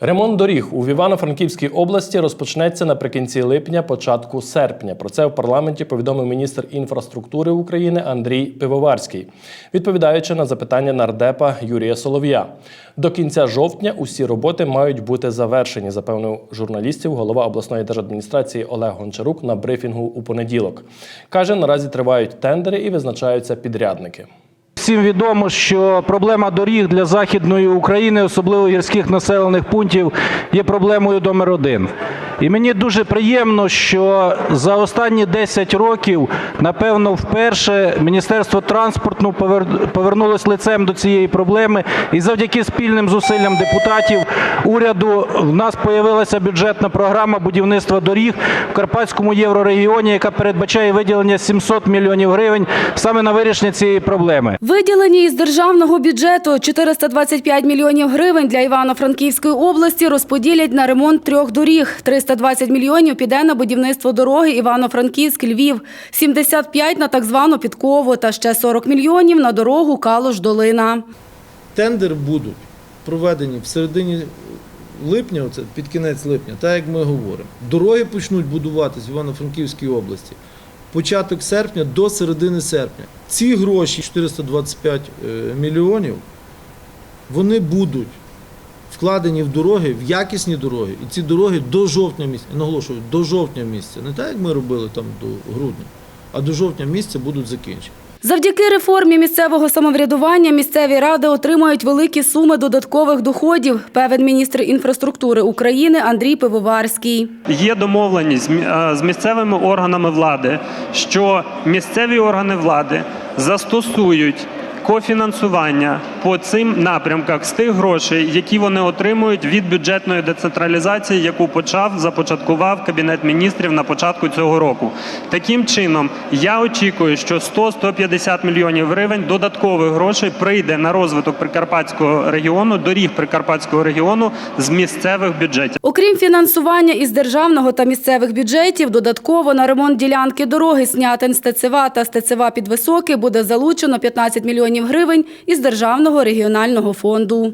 Ремонт доріг у Івано-Франківській області розпочнеться наприкінці липня, початку серпня. Про це в парламенті повідомив міністр інфраструктури України Андрій Пивоварський, відповідаючи на запитання нардепа Юрія Солов'я. До кінця жовтня усі роботи мають бути завершені, запевнив журналістів голова обласної держадміністрації Олег Гончарук на брифінгу у понеділок. Каже, наразі тривають тендери і визначаються підрядники. Всім відомо, що проблема доріг для Західної України, особливо гірських населених пунктів, є проблемою номер один. І мені дуже приємно, що за останні 10 років, напевно, вперше Міністерство транспорту повер- повернулось лицем до цієї проблеми. І завдяки спільним зусиллям депутатів, уряду, в нас появилася бюджетна програма будівництва доріг в Карпатському єврорегіоні, яка передбачає виділення 700 мільйонів гривень саме на вирішення цієї проблеми. Виділені із державного бюджету 425 мільйонів гривень для Івано-Франківської області розподілять на ремонт трьох доріг. 320 мільйонів піде на будівництво дороги Івано-Франківськ-Львів, 75 на так звану Підкову та ще 40 мільйонів на дорогу Калуш-Долина. Тендери будуть проведені в середині липня, оце під кінець липня, так як ми говоримо. Дороги почнуть будуватись в Івано-Франківській області. Початок серпня до середини серпня. Ці гроші, 425 е, мільйонів, вони будуть вкладені в дороги, в якісні дороги. І ці дороги до жовтня місяця, я наголошую, до жовтня місяця. Не так, як ми робили там до грудня, а до жовтня місяця будуть закінчені. Завдяки реформі місцевого самоврядування місцеві ради отримають великі суми додаткових доходів, певен міністр інфраструктури України Андрій Пивоварський. Є домовленість з е, з місцевими органами влади, що місцеві органи влади застосують кофінансування по цим напрямках з тих грошей, які вони отримують від бюджетної децентралізації, яку почав започаткував кабінет міністрів на початку цього року. Таким чином, я очікую, що 100-150 мільйонів гривень додаткових грошей прийде на розвиток Прикарпатського регіону, доріг Прикарпатського регіону з місцевих бюджетів. Окрім фінансування із державного та місцевих бюджетів, додатково на ремонт ділянки дороги Снятин Стецева та Стецева Підвисоки буде залучено 15 мільйонів гривень із державного регіонального фонду.